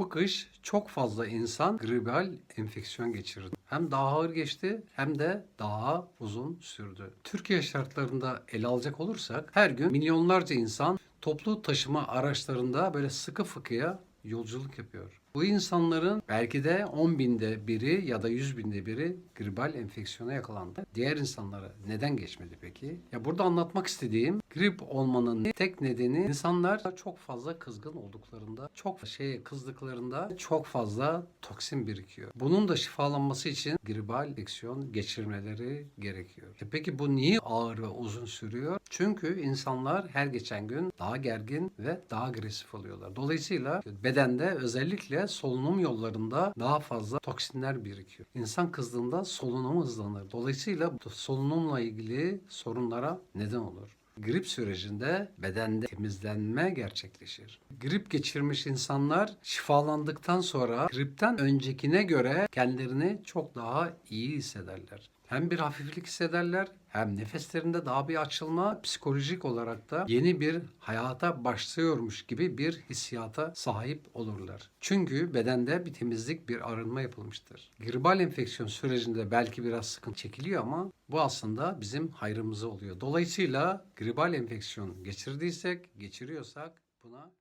Bu kış çok fazla insan gribal enfeksiyon geçirdi. Hem daha ağır geçti hem de daha uzun sürdü. Türkiye şartlarında ele alacak olursak her gün milyonlarca insan toplu taşıma araçlarında böyle sıkı fıkıya yolculuk yapıyor. Bu insanların belki de 10 binde biri ya da 100 binde biri gribal enfeksiyona yakalandı. Diğer insanlara neden geçmedi peki? Ya burada anlatmak istediğim grip olmanın tek nedeni insanlar çok fazla kızgın olduklarında, çok şeye kızdıklarında çok fazla toksin birikiyor. Bunun da şifalanması için gribal enfeksiyon geçirmeleri gerekiyor. E peki bu niye ağır ve uzun sürüyor? Çünkü insanlar her geçen gün daha gergin ve daha agresif oluyorlar. Dolayısıyla bedende özellikle solunum yollarında daha fazla toksinler birikiyor. İnsan kızdığında solunumu hızlanır. Dolayısıyla solunumla ilgili sorunlara neden olur. Grip sürecinde bedende temizlenme gerçekleşir. Grip geçirmiş insanlar şifalandıktan sonra gripten öncekine göre kendilerini çok daha iyi hissederler. Hem bir hafiflik hissederler hem nefeslerinde daha bir açılma psikolojik olarak da yeni bir hayata başlıyormuş gibi bir hissiyata sahip olurlar. Çünkü bedende bir temizlik, bir arınma yapılmıştır. Gribal enfeksiyon sürecinde belki biraz sıkıntı çekiliyor ama bu aslında bizim hayrımıza oluyor. Dolayısıyla gribal enfeksiyon geçirdiysek, geçiriyorsak buna